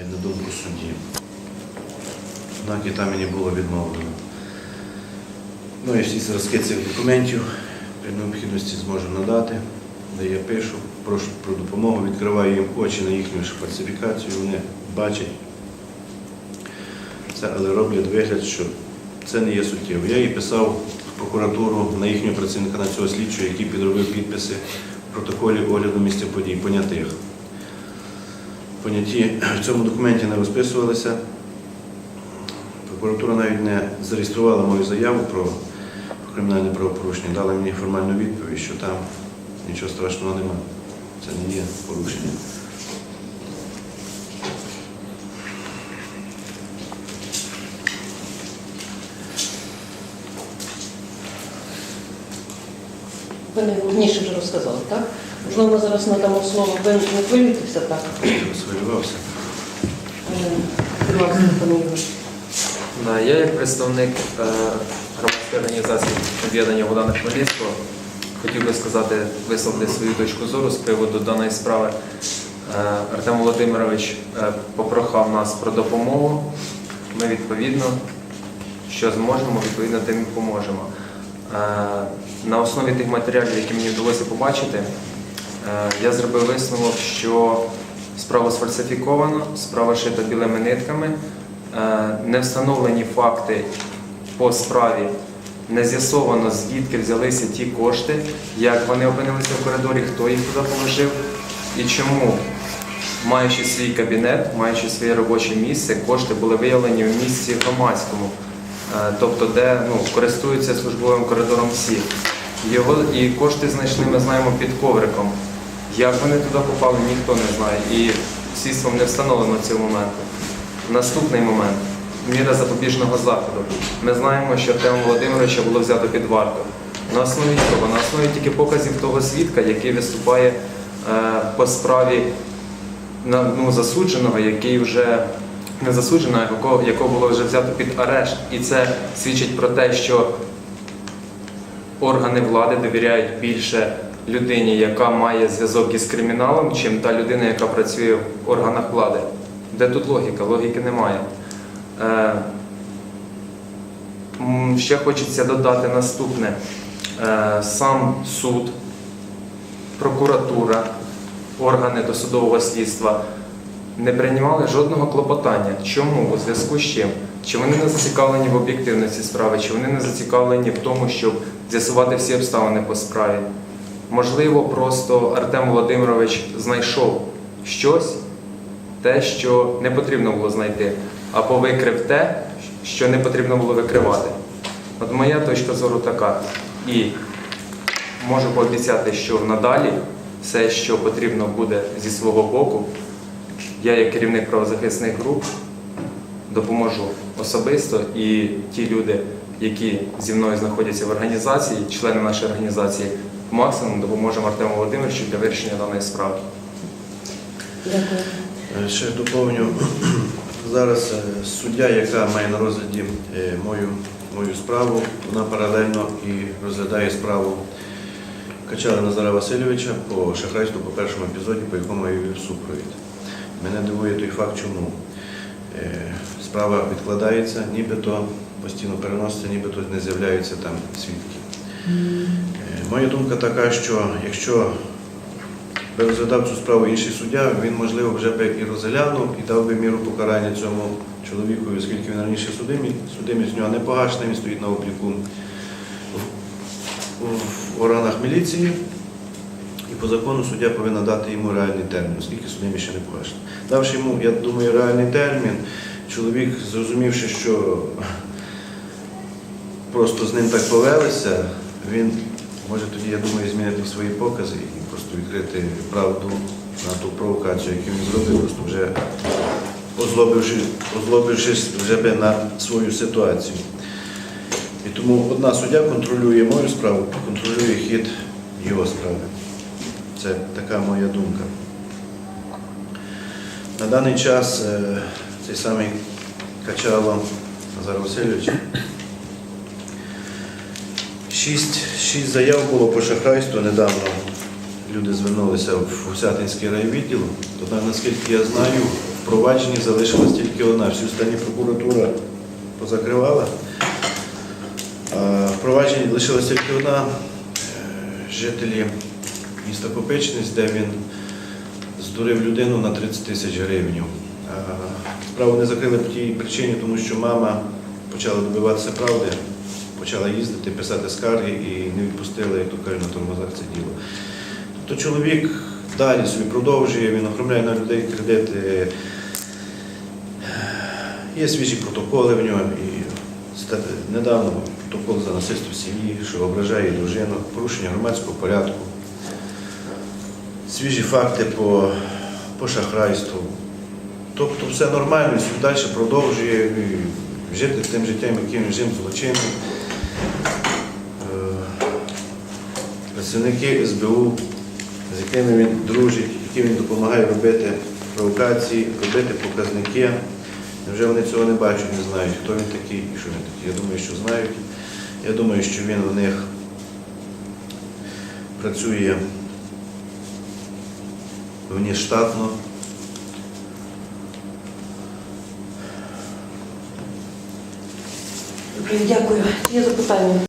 й на думку судді. Однак і там мені було відмовлено. Ну і всі зразки цих документів при необхідності зможу надати, де я пишу, прошу про допомогу, відкриваю їм очі на їхню фальсифікацію, вони бачать це, але роблять вигляд, що це не є суттєво. Я їй писав в прокуратуру на їхнього працівника на цього слідчого, який підробив підписи в протоколі огляду місця подій, понятих. Поняті в цьому документі не розписувалися. Прокуратура навіть не зареєструвала мою заяву про кримінальне правопорушення, дала мені формальну відповідь, що там нічого страшного немає. Це не є порушення. Ви найголовніше вже розказали, так? Можливо, ми зараз надамо слово. Ви не хвилюєтеся так? Я. Будь ласка, пане Ігор. Да, Я як представник е, громадської організації об'єднання Вода на Хмельницького хотів би сказати, висловити свою точку зору з приводу даної справи. Е, Артем Володимирович е, попрохав нас про допомогу. Ми відповідно, що зможемо, відповідно тим і поможемо. Е, На основі тих матеріалів, які мені вдалося побачити, я зробив висновок, що справа сфальсифікована, справа шита білими нитками. Е, Не встановлені факти по справі, не з'ясовано, звідки взялися ті кошти, як вони опинилися в коридорі, хто їх туди положив і чому, маючи свій кабінет, маючи своє робоче місце, кошти були виявлені в місці громадському, Е, тобто де ну, користуються службовим коридором всі. Його і кошти знайшли, ми знаємо, під ковриком. Як вони туди попали, ніхто не знає. І слідством не встановлено цього моменту. Наступний момент міра запобіжного заходу. Ми знаємо, що Артема Володимировича було взято під варту. На основі чого? На основі тільки показів того свідка, який виступає е, по справі ну, засудженого, який вже не засудженого, якого, якого було вже взято під арешт. І це свідчить про те, що органи влади довіряють більше людині, яка має зв'язок із криміналом, чим та людина, яка працює в органах влади. Де тут логіка? Логіки немає. Е, ще хочеться додати наступне. Е, сам суд, прокуратура, органи досудового слідства не приймали жодного клопотання. Чому? У зв'язку з чим? Чи вони не зацікавлені в об'єктивності справи, чи вони не зацікавлені в тому, щоб з'ясувати всі обставини по справі? Можливо, просто Артем Володимирович знайшов щось, те, що не потрібно було знайти, або викрив те, що не потрібно було викривати. От моя точка зору така. І можу пообіцяти, що надалі все, що потрібно буде зі свого боку, я, як керівник правозахисних груп, допоможу особисто і ті люди, які зі мною знаходяться в організації, члени нашої організації, максимум допоможемо Артему Володимировичу для вирішення даної справи. Дякую. Е, Ще доповню. Зараз е, суддя, яка має на розгляді е, мою, мою справу, вона паралельно і розглядає справу Качала Назара Васильовича по шахрайству по першому епізоді, по якому я вів супровід. Мене дивує той факт, чому справа відкладається, нібито постійно переноситься, нібито не з'являються там свідки. Е, Моя думка така, що якщо би розглядав цю справу інший суддя, він, можливо, вже би і розглянув і дав би міру покарання цьому чоловіку, оскільки він раніше судимий, судимість в нього не погашена, він стоїть на обліку в, в органах міліції. І по закону суддя повинен дати йому реальний термін, оскільки судимість ще не погашена. Давши йому, я думаю, реальний термін, чоловік, зрозумівши, що просто з ним так повелися, він може тоді, я думаю, змінити свої покази і просто відкрити правду на ту провокацію, яку він зробив, просто вже озлобившись, озлобившись вже би на свою ситуацію. І тому одна суддя контролює мою справу, контролює хід його справи. Це така моя думка. На даний час е, цей самий Качало Назар Васильович. Шість, шість заяв було по шахрайству недавно люди звернулися в Гусятинський райвідділ, то на- наскільки я знаю, в провадженні залишилась тільки одна. Всю останню прокуратура позакривала. В провадженні лишилась тільки одна е, жителі міста Копичниць, де він здурив людину на 30 тисяч гривень. Справу не закрили по тій причині, тому що мама почала добиватися правди, почала їздити, писати скарги і не відпустили, як то кажуть, на тормозах це діло. Тобто чоловік далі собі продовжує, він оформляє на людей кредити. Є свіжі протоколи в нього і недавно протокол за насильство в сім'ї, що ображає дружину, порушення громадського порядку, свіжі факти по, по шахрайству. Тобто все нормально, він далі продовжує жити тим життям, яким він жив злочинним. Працівники СБУ, з якими він дружить, яким він допомагає робити провокації, робити показники. Невже вони цього не бачать, не знають, хто він такий і що він такий. Я думаю, що знають. Я думаю, що він у них працює внештатно. Добре, дякую. Є запитання?